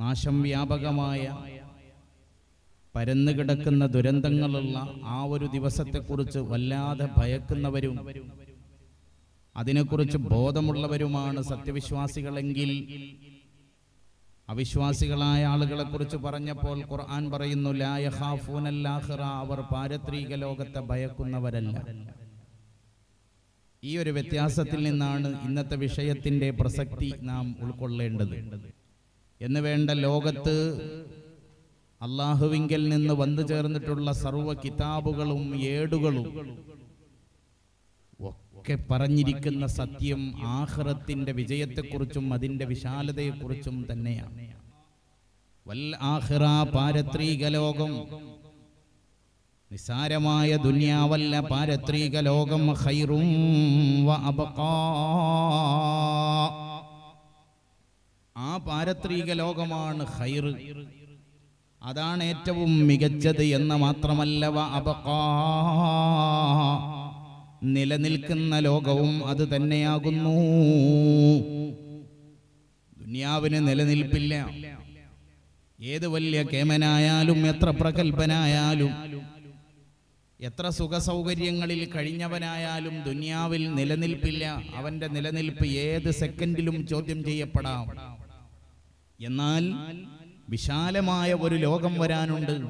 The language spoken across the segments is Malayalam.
നാശം വ്യാപകമായ പരന്നു കിടക്കുന്ന ദുരന്തങ്ങളുള്ള ആ ഒരു ദിവസത്തെക്കുറിച്ച് വല്ലാതെ ഭയക്കുന്നവരും അതിനെക്കുറിച്ച് ബോധമുള്ളവരുമാണ് സത്യവിശ്വാസികളെങ്കിൽ. അവിശ്വാസികളായ ആളുകളെ കുറിച്ച് പറഞ്ഞപ്പോൾ ഖുർആൻ പറയുന്നു ലായഹാഫൂനല്ലാഹിറ അവർ പാരത്രീക ലോകത്തെ ഭയക്കുന്നവരല്ല. ഈ ഒരു വ്യത്യാസത്തിൽ നിന്നാണ് ഇന്നത്തെ വിഷയത്തിന്റെ പ്രസക്തി നാം ഉൾക്കൊള്ളേണ്ടത്. എന്ന് വേണ്ട ലോകത്ത് അള്ളാഹുവിങ്കിൽ നിന്ന് വന്നു ചേർന്നിട്ടുള്ള സർവ കിതാബുകളും ഏടുകളും ഒക്കെ പറഞ്ഞിരിക്കുന്ന സത്യം ആഹ്റത്തിന്റെ വിജയത്തെക്കുറിച്ചും അതിന്റെ വിശാലതയെക്കുറിച്ചും തന്നെയാണ്. വൽ ആഹ്റ പാരത്രീക ലോകം. നിസാരമായ ദുന്യാവല്ല പാരത്രീക ലോകം. അബ്ഖാ. ആ പാരത്രിക ലോകമാണ് ഹൈർ അതാണ് ഏറ്റവും മികച്ചത് എന്ന് മാത്രമല്ല നിലനിൽക്കുന്ന ലോകവും അത് തന്നെയാകുന്നു. ദുനിയാവിന് നിലനിൽപ്പില്ല. ഏത് വലിയ കേമനായാലും എത്ര പ്രഗത്ഭനായാലും എത്ര സുഖസൗകര്യങ്ങളിൽ കഴിഞ്ഞവനായാലും ദുനിയാവിൽ നിലനിൽപ്പില്ല. അവന്റെ നിലനിൽപ്പ് ഏത് സെക്കൻഡിലും ചോദ്യം ചെയ്യപ്പെടാം. എന്നാൽ വിശാലമായ ഒരു ലോകം വരാനുണ്ട്.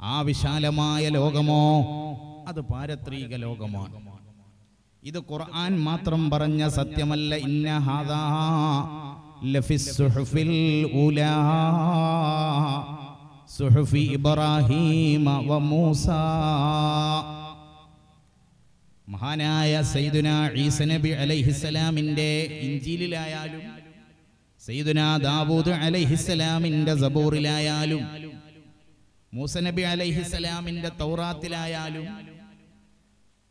ആ വിശാലമായ ലോകമോ അത് പാരത്രിക ലോകമാണ്. ഇത് ഖുർആൻ മാത്രം പറഞ്ഞ സത്യമല്ല. ഇന്ന ഹാദാ ഇബ്രാഹീമ വ മൂസ. മഹാനായ സൈദുന ഈസ നബി അലൈഹിസ്സലാമിന്റെ ഇഞ്ചീലിലായാലും സയ്യിദുന ദാവൂദ് അലൈഹിസ്സലാമിന്റെ സബൂറിലായാലും മൂസ നബി അലൈഹിസ്സലാമിന്റെ തൗറാത്തിലായാലും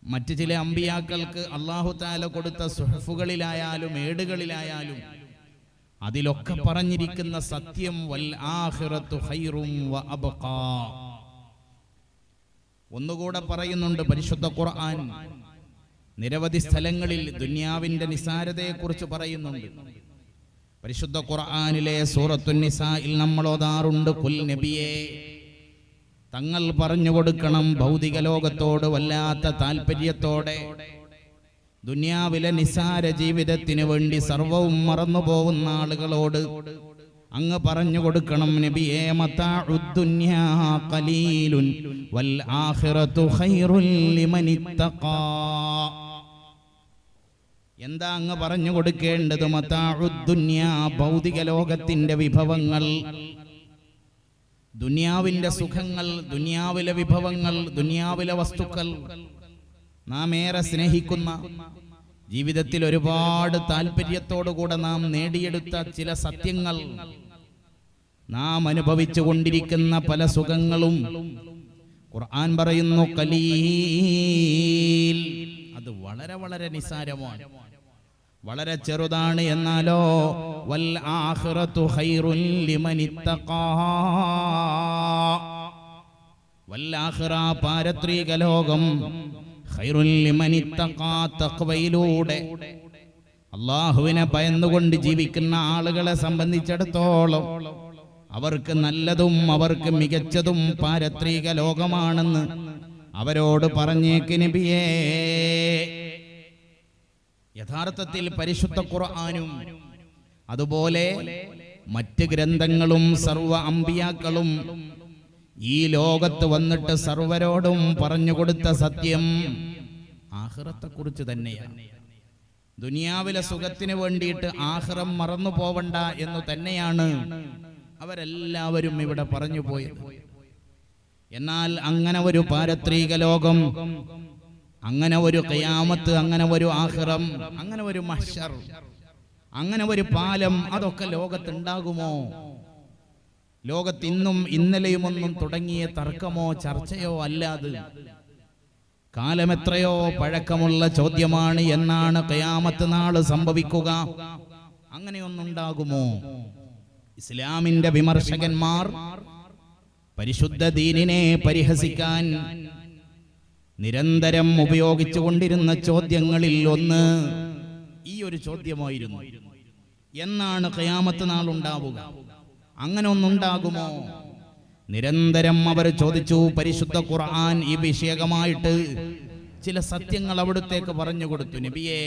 മറ്റ് ചില അമ്പിയാക്കൾക്ക് അള്ളാഹു താല കൊടുത്ത സുഹഫുകളിലായാലും ഏടുകളിലായാലും അതിലൊക്കെ പറഞ്ഞിരിക്കുന്ന സത്യം വൽ ആഹിറത്തു ഖൈറും വ അബഖാ. ഒന്നുകൂടെ പറയുന്നുണ്ട് പരിശുദ്ധ ഖുർആൻ. നിരവധി സ്ഥലങ്ങളിൽ ദുനിയാവിന്റെ നിസാരതയെക്കുറിച്ച് പറയുന്നുണ്ട്. പരിശുദ്ധ ഖുർആാനിലെ സൂറത്തുൻ നിസായിൽ നമ്മൾ ഓതാറുണ്ട് കുൽ നബിയെ തങ്ങൾ പറഞ്ഞു കൊടുക്കണം ഭൗതിക ലോകത്തോട് വല്ലാത്ത താല്പര്യത്തോടെ ദുനിയാവിലെ നിസാര ജീവിതത്തിന് വേണ്ടി സർവവും മറന്നു പോകുന്ന ആളുകളോട് അങ്ങ് പറഞ്ഞു കൊടുക്കണം നബിയേ ഖലീലുൻ വൽ ആഖിറതു ഖൈറുൽ ലിമനിത്തഖാ. എന്താ അങ്ങ് പറഞ്ഞു കൊടുക്കേണ്ടത്? മതാഴുദ്ദുന്യ ഭൗതിക ലോകത്തിന്റെ വിഭവങ്ങൾ. ദുനിയാവിന്റെ സുഖങ്ങൾ ദുനിയാവിലെ വിഭവങ്ങൾ ദുനിയാവിലെ വസ്തുക്കൾ. നാം ഏറെ സ്നേഹിക്കുന്ന ജീവിതത്തിൽ ഒരുപാട് താല്പര്യത്തോടുകൂടെ നാം നേടിയെടുത്ത ചില സത്യങ്ങൾ. നാം അനുഭവിച്ചു കൊണ്ടിരിക്കുന്ന പല സുഖങ്ങളും. ഖുർആൻ പറയുന്നു കലീൽ. അത് വളരെ വളരെ നിസാരമാണ്. വളരെ ചെറുതാണ് എന്നാലോ വൽ ആഖിറത്തു ഖൈറുൻ ലിമനിത്തഖാ വൽ ആഖിറ പാരത്രിക ലോകം ഖൈറുൻ ലിമനിത്തഖാ തഖ്വയിലൂടെ. അള്ളാഹുവിനെ ഭയന്നുകൊണ്ട് ജീവിക്കുന്ന ആളുകളെ സംബന്ധിച്ചിടത്തോളം അവർക്ക് നല്ലതും അവർക്ക് മികച്ചതും പാരത്രിക ലോകമാണെന്ന് അവരോട് പറഞ്ഞേക്ക് നബിയേ. യഥാർത്ഥത്തിൽ പരിശുദ്ധ ഖുർആാനും അതുപോലെ മറ്റ് ഗ്രന്ഥങ്ങളും സർവ അമ്പിയാക്കളും ഈ ലോകത്ത് വന്നിട്ട് സർവരോടും പറഞ്ഞു കൊടുത്ത സത്യം ആഹ്റത്തെ കുറിച്ച് തന്നെയാണ്. ദുനിയാവിലെ സുഖത്തിന് വേണ്ടിയിട്ട് ആഹ്റം മറന്നു പോവണ്ട എന്ന് തന്നെയാണ് അവരെല്ലാവരും ഇവിടെ പറഞ്ഞു പോയത്. എന്നാൽ അങ്ങനെ ഒരു പാരത്രീക ലോകം അങ്ങനെ ഒരു കയാമത്ത് അങ്ങനെ ഒരു ആഹ്റം അങ്ങനെ ഒരു മഷർ അങ്ങനെ ഒരു പാലം അതൊക്കെ ലോകത്തുണ്ടാകുമോ? ലോകത്ത് ഇന്നും ഇന്നലെയുമൊന്നും തുടങ്ങിയ തർക്കമോ ചർച്ചയോ അല്ലാതെ കാലമെത്രയോ പഴക്കമുള്ള ചോദ്യമാണ് എന്നാണ് കയാമത്ത് നാൾ സംഭവിക്കുക. അങ്ങനെയൊന്നുണ്ടാകുമോ? ഇസ്ലാമിന്റെ വിമർശകന്മാർ പരിശുദ്ധ ദീനിനെ പരിഹസിക്കാൻ നിരന്തരം ഉപയോഗിച്ചുകൊണ്ടിരുന്ന ചോദ്യങ്ങളിൽ ഒന്ന് ഈ ഒരു ചോദ്യമായിരുന്നു. എന്നാണ് ഖയാമത്ത് നാൾ ഉണ്ടാവുക. അങ്ങനെ ഒന്നുണ്ടാകുമോ? നിരന്തരം അവർ ചോദിച്ചു പരിശുദ്ധ ഖുർആൻ ഈ വിഷയകമായിട്ട് ചില സത്യങ്ങൾ അവിടുത്തേക്ക് പറഞ്ഞു കൊടുത്തു നബിയേ.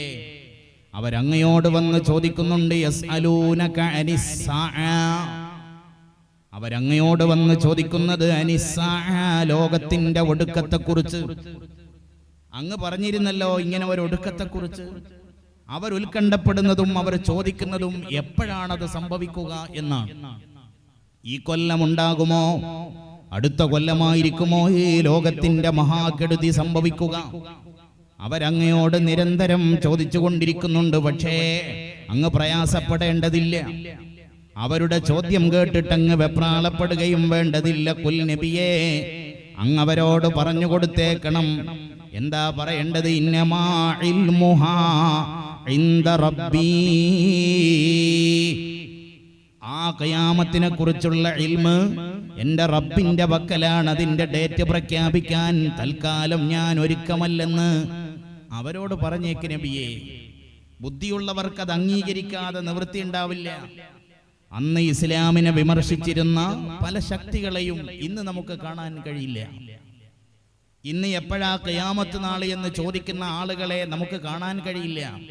അവരങ്ങയോട് വന്ന് ചോദിക്കുന്നുണ്ട് യസ്അലൂനക അനിസ്സാഅ. അവരങ്ങയോട് വന്ന് ചോദിക്കുന്നത് ലോകത്തിന്റെ ഒടുക്കത്തെക്കുറിച്ച്. അങ്ങ് പറഞ്ഞിരുന്നല്ലോ ഇങ്ങനെ ഒരു ഒടുക്കത്തെക്കുറിച്ച്. അവർ ഉത്കണ്ഠപ്പെടുന്നതും അവർ ചോദിക്കുന്നതും എപ്പോഴാണത് സംഭവിക്കുക എന്നാണ്. ഈ കൊല്ലം ഉണ്ടാകുമോ അടുത്ത കൊല്ലമായിരിക്കുമോ ഈ ലോകത്തിന്റെ മഹാകെടുതി സംഭവിക്കുക? അവരങ്ങയോട് നിരന്തരം ചോദിച്ചുകൊണ്ടിരിക്കുന്നുണ്ട് പക്ഷേ അങ്ങ് പ്രയാസപ്പെടേണ്ടതില്ല. അവരുടെ ചോദ്യം കേട്ടിട്ടങ്ങ് വെപ്രാളപ്പെടുകയും വേണ്ടതില്ല കുൽ നബിയേ. അങ്ങ് അവരോട് പറഞ്ഞു കൊടുത്തേക്കണം. എന്താ പറയേണ്ടത്? ആ കയാമത്തിനെ കുറിച്ചുള്ള ഇൽമ് എന്റെ റബ്ബിന്റെ പക്കലാണ്. അതിന്റെ ഡേറ്റ് പ്രഖ്യാപിക്കാൻ തൽക്കാലം ഞാൻ ഒരുക്കമല്ലെന്ന് അവരോട് പറഞ്ഞേക്ക് നബിയെ. ബുദ്ധിയുള്ളവർക്ക് അത് അംഗീകരിക്കാതെ നിവൃത്തി ഉണ്ടാവില്ല. അന്ന് ഇസ്ലാമിനെ വിമർശിച്ചിരുന്ന പല ശക്തികളെയും ഇന്ന് നമുക്ക് കാണാൻ കഴിയില്ല. ഇന്ന് എപ്പോഴാ കയാമത്ത് നാൾ എന്ന് ചോദിക്കുന്ന ആളുകളെ നമുക്ക് കാണാൻ കഴിയില്ല.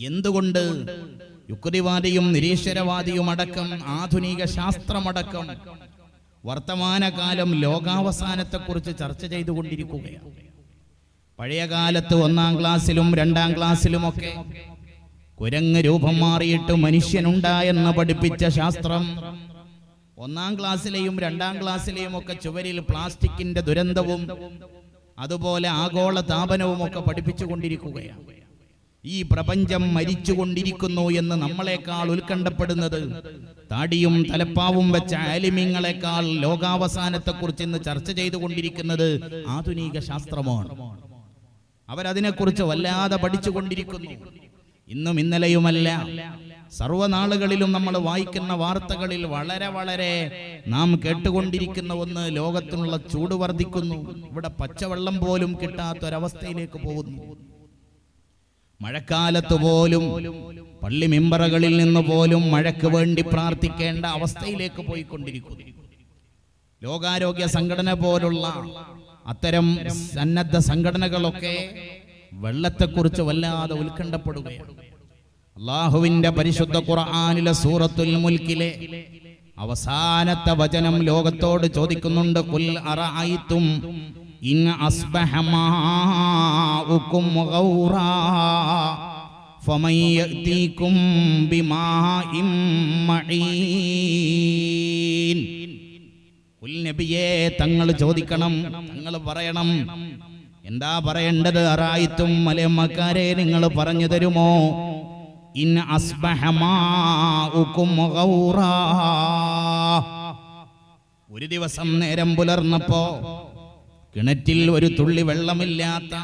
എന്തുകൊണ്ട്? യുക്തിവാദിയും നിരീശ്വരവാദിയും അടക്കം ആധുനിക ശാസ്ത്രമടക്കം വർത്തമാനകാലം ലോകാവസാനത്തെക്കുറിച്ച് ചർച്ച ചെയ്തുകൊണ്ടിരിക്കുകയാണ്. പഴയ കാലത്ത് ഒന്നാം ക്ലാസ്സിലും രണ്ടാം ക്ലാസ്സിലുമൊക്കെ കുരങ്ങ് രൂപം മാറിയിട്ട് മനുഷ്യനുണ്ടായെന്ന് പഠിപ്പിച്ച ശാസ്ത്രം. ഒന്നാം ക്ലാസ്സിലെയും രണ്ടാം ക്ലാസ്സിലെയും ഒക്കെ ചുവരിൽ പ്ലാസ്റ്റിക്കിന്റെ ദുരന്തവും അതുപോലെ ആഗോള താപനവും ഒക്കെ പഠിപ്പിച്ചു കൊണ്ടിരിക്കുകയാണ്. ഈ പ്രപഞ്ചം മരിച്ചുകൊണ്ടിരിക്കുന്നു എന്ന് നമ്മളെക്കാൾ ഉത്കണ്ഠപ്പെടുന്നത് താടിയും തലപ്പാവും വെച്ച ആലിമ്യങ്ങളെക്കാൾ ലോകാവസാനത്തെക്കുറിച്ച് ഇന്ന് ചർച്ച ചെയ്തു കൊണ്ടിരിക്കുന്നത് ആധുനിക ശാസ്ത്രമാണ്. അവരതിനെക്കുറിച്ച് വല്ലാതെ പഠിച്ചുകൊണ്ടിരിക്കുന്നു ഇന്നും ഇന്നലെയുമല്ല. സർവനാളുകളിലും നമ്മൾ വായിക്കുന്ന വാർത്തകളിൽ വളരെ വളരെ നാം കേട്ടുകൊണ്ടിരിക്കുന്ന ഒന്ന് ലോകത്തിനുള്ള ചൂട് വർദ്ധിക്കുന്നു. ഇവിടെ പച്ചവെള്ളം പോലും കിട്ടാത്തൊരവസ്ഥയിലേക്ക് പോകുന്നു. മഴക്കാലത്ത് പോലും പള്ളി മെമ്പറുകളിൽ നിന്ന് പോലും മഴയ്ക്ക് വേണ്ടി പ്രാർത്ഥിക്കേണ്ട അവസ്ഥയിലേക്ക് പോയിക്കൊണ്ടിരിക്കുന്നു. ലോകാരോഗ്യ സംഘടന പോലുള്ള അത്തരം സന്നദ്ധ സംഘടനകളൊക്കെ വെള്ളത്തെക്കുറിച്ച് വല്ലാതെ ഉത്കണ്ഠപ്പെടുകയാണ്. അള്ളാഹുവിന്റെ പരിശുദ്ധ ഖുർആനിലെ സൂറത്തുൽ മുൽക്കിലെ അവസാനത്തെ വചനം ലോകത്തോട് ചോദിക്കുന്നുണ്ട് കുൽ അറഅയ്തും ഇൻ അസ്ബഹ മാഉകും ഗൗറാ ഫമൻ കുൽ നബിയേ തങ്ങൾ ചോദിക്കണം തങ്ങൾ പറയണം എന്താ പറയേണ്ടത്? അറായിത്തും മലയമ്മക്കാരെ നിങ്ങൾ പറഞ്ഞു തരുമോ? ഇൻ ഒരു ദിവസം നേരം പുലർന്നപ്പോ കിണറ്റിൽ ഒരു തുള്ളി വെള്ളമില്ലാത്ത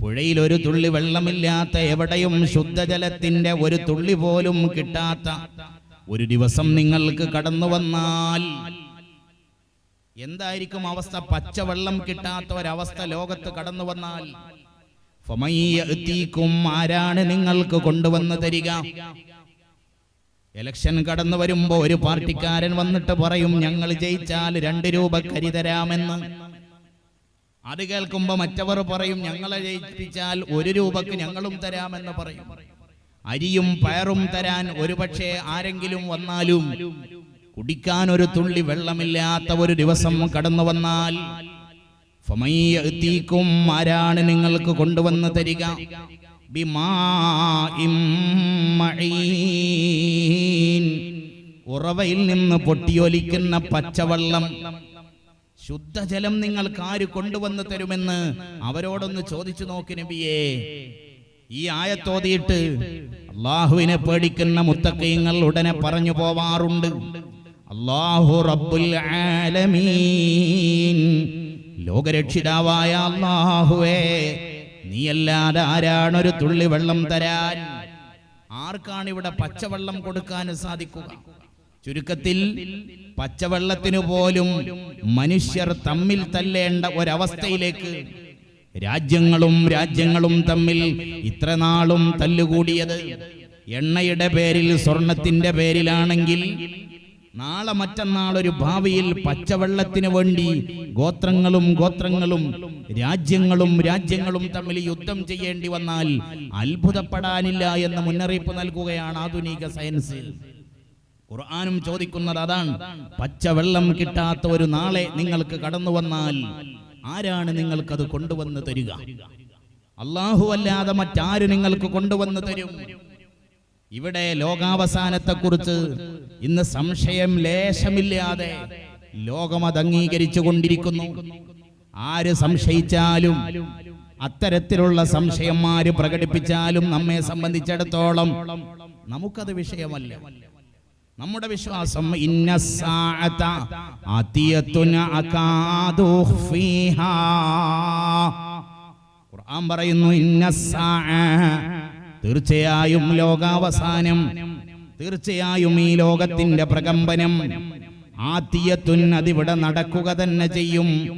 പുഴയിൽ ഒരു തുള്ളി വെള്ളമില്ലാത്ത എവിടെയും ശുദ്ധജലത്തിന്റെ ഒരു തുള്ളി പോലും കിട്ടാത്ത ഒരു ദിവസം നിങ്ങൾക്ക് കടന്നു വന്നാൽ എന്തായിരിക്കും അവസ്ഥ? പച്ചവെള്ളം കിട്ടാത്ത ഒരവസ്ഥ ലോകത്ത് കടന്നു വന്നാൽ. ആരാണ് നിങ്ങൾക്ക് കൊണ്ടുവന്ന് തരിക? ഇലക്ഷൻ കടന്നു വരുമ്പോ ഒരു പാർട്ടിക്കാരൻ വന്നിട്ട് പറയും ഞങ്ങൾ ജയിച്ചാൽ രണ്ട് രൂപ കരി തരാമെന്ന്. അത് കേൾക്കുമ്പോ മറ്റവർ പറയും ഞങ്ങളെ ജയിപ്പിച്ചാൽ ഒരു രൂപക്ക് ഞങ്ങളും തരാമെന്ന് പറയും. അരിയും പയറും തരാൻ ഒരുപക്ഷെ ആരെങ്കിലും വന്നാലും കുടിക്കാൻ ഒരു തുള്ളി വെള്ളമില്ലാത്ത ഒരു ദിവസം കടന്നു വന്നാൽ ഫമയ്യഅ്തീക്കും ആരാണ് നിങ്ങൾക്ക് കൊണ്ടുവന്ന് തരിക? ഉറവയിൽ നിന്ന് പൊട്ടിയൊലിക്കുന്ന പച്ചവെള്ളം. ശുദ്ധജലം നിങ്ങൾക്ക് ആര് കൊണ്ടുവന്ന് തരുമെന്ന് അവരോടൊന്ന് ചോദിച്ചു നോക്കി നബിയേ. ഈ ആയത്തോതിയിട്ട് അള്ളാഹുവിനെ പേടിക്കുന്ന മുത്തക്കയങ്ങൾ ഉടനെ പറഞ്ഞു പോവാറുണ്ട്. അള്ളാഹു റബ്ബുൽ ആലമീൻ. ലോകരക്ഷിതാവായ അള്ളാഹുവേ നീയല്ലാതെ ആരാണ് ഒരു തുള്ളി വെള്ളം തരാൻ? ആർക്കാണ് ഇവിടെ പച്ചവെള്ളം കൊടുക്കാൻ സാധിക്കുക? ചുരുക്കത്തിൽ പച്ചവെള്ളത്തിനു പോലും മനുഷ്യർ തമ്മിൽ തല്ലേണ്ട ഒരവസ്ഥയിലേക്ക് രാജ്യങ്ങളും രാജ്യങ്ങളും തമ്മിൽ ഇത്ര നാളും തല്ലുകൂടിയത്. എണ്ണയുടെ പേരിൽ സ്വർണത്തിന്റെ പേരിലാണെങ്കിൽ നാളെ മറ്റന്നാളൊരു ഭാവിയിൽ പച്ചവെള്ളത്തിന് വേണ്ടി ഗോത്രങ്ങളും ഗോത്രങ്ങളും രാജ്യങ്ങളും രാജ്യങ്ങളും തമ്മിൽ യുദ്ധം ചെയ്യേണ്ടി വന്നാൽ അത്ഭുതപ്പെടാനില്ല എന്ന് മുന്നറിയിപ്പ് നൽകുകയാണ് ആധുനിക സയൻസിൽ. ഖുർആാനും ചോദിക്കുന്നത് അതാണ് പച്ചവെള്ളം കിട്ടാത്ത ഒരു നാളെ നിങ്ങൾക്ക് കടന്നു വന്നാൽ ആരാണ് നിങ്ങൾക്കത് കൊണ്ടുവന്ന് തരിക? അള്ളാഹു അല്ലാതെ മറ്റാര് നിങ്ങൾക്ക് കൊണ്ടുവന്ന് തരും? ഇവിടെ ലോകാവസാനത്തെക്കുറിച്ച് ഇന്ന് സംശയം ലേശമില്ലാതെ ലോകം അത് അംഗീകരിച്ചു കൊണ്ടിരിക്കുന്നു. ആര് സംശയിച്ചാലും അത്തരത്തിലുള്ള സംശയന്മാര് പ്രകടിപ്പിച്ചാലും നമ്മെ സംബന്ധിച്ചിടത്തോളം നമുക്കത് വിഷയമല്ല. നമ്മുടെ വിശ്വാസം ഇന്ന ഖുർആൻ പറയുന്നു ഇന്ന തീർച്ചയായും ലോകാവസാനം. തീർച്ചയായും ഈ ലോകത്തിന്റെ പ്രകമ്പനം. ആത്തിയത്തുൻ അതിവിടെ നടക്കുക തന്നെ ചെയ്യും.